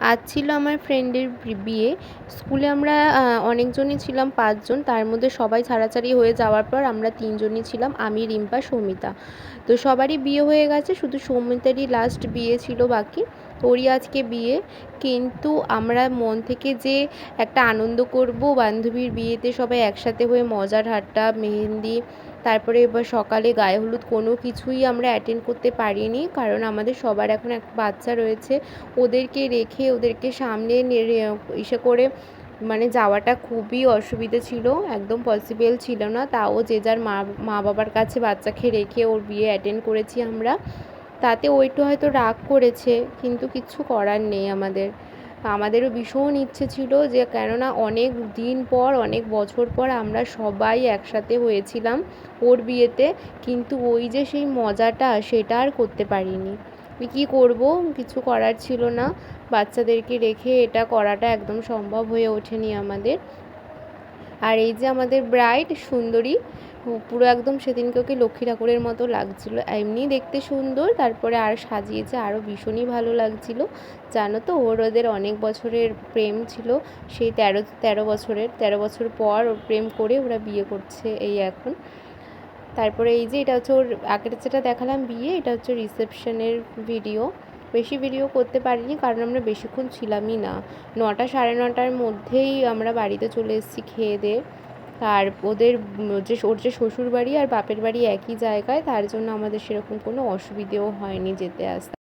আজ ছিল আমার ফ্রেন্ডের বিয়ে। স্কুলে আমরা অনেকজনই ছিলাম, পাঁচজন। তার মধ্যে সবাই ছাড়াছাড়ি হয়ে যাওয়ার পর আমরা তিনজনই ছিলাম, আমি, রিম্পা, সৌমিতা। তো সবারই বিয়ে হয়ে গেছে, শুধু সৌমিতারই লাস্ট বিয়ে ছিল বাকি। ওরই আজকে বিয়ে। কিন্তু আমরা মন থেকে যে একটা আনন্দ করব, বান্ধবীর বিয়েতে সবাই একসাথে হয়ে মজার হাট্টা, মেহেন্দি তারপরে এবার সকালে গায়ে হলুদ কোনো কিছুই আমরা অ্যাটেন্ড করতে পারিনি, কারণ আমাদের সবার এখন এক বাচ্চা রয়েছে। ওদেরকে রেখে, ওদেরকে সামনে ইসে করে মানে যাওয়াটা খুবই অসুবিধে ছিল, একদম পসিবল ছিল না। তাও যে যার মা মা বাবার কাছে বাচ্চাকে রেখে ওর বিয়ে অ্যাটেন্ড করেছি আমরা। তাতে ওইটু হয়তো রাগ করেছে, কিন্তু কিচ্ছু করার নেই আমাদের। আমাদেরও ভীষণ ইচ্ছে ছিল যে কেননা অনেক দিন পর, অনেক বছর পর আমরা সবাই একসাথে হয়েছিলাম ওর বিয়েতে, কিন্তু ওই যে সেই মজাটা সেটা আর করতে পারিনি। কী করব? কিছু করার ছিল না। বাচ্চাদেরকে রেখে এটা করাটা একদম সম্ভব হয়ে ওঠেনি আমাদের। আর এই যে আমাদের ব্রাইড সুন্দরী পুরো একদম সেদিনকে ওকে লক্ষ্মী ঠাকুরের মতো লাগছিল। এমনি দেখতে সুন্দর, তারপরে আর সাজিয়েছে আরও ভীষণই ভালো লাগছিল। জানো তো, ওর ওদের অনেক বছরের প্রেম ছিল, সেই তেরো তেরো বছরের, তেরো বছর পর ওর প্রেম করে ওরা বিয়ে করছে এই এখন। তারপরে এই যে এটা হচ্ছে ওর, আগের যেটা দেখালাম বিয়ে, এটা হচ্ছে রিসেপশনের ভিডিও। বেশি ভিডিও করতে পারিনি, কারণ আমরা বেশিক্ষণ ছিলামই না। নটা সাড়ে নটার মধ্যেই আমরা বাড়িতে চলে এসেছি খেয়ে দিয়ে আর ওদের যে ওর যে শ্বশুর বাড়ি আর বাপের বাড়ি একই জায়গায়, তার জন্য আমাদের সেরকম কোনো অসুবিধেও হয়নি যেতে আসতে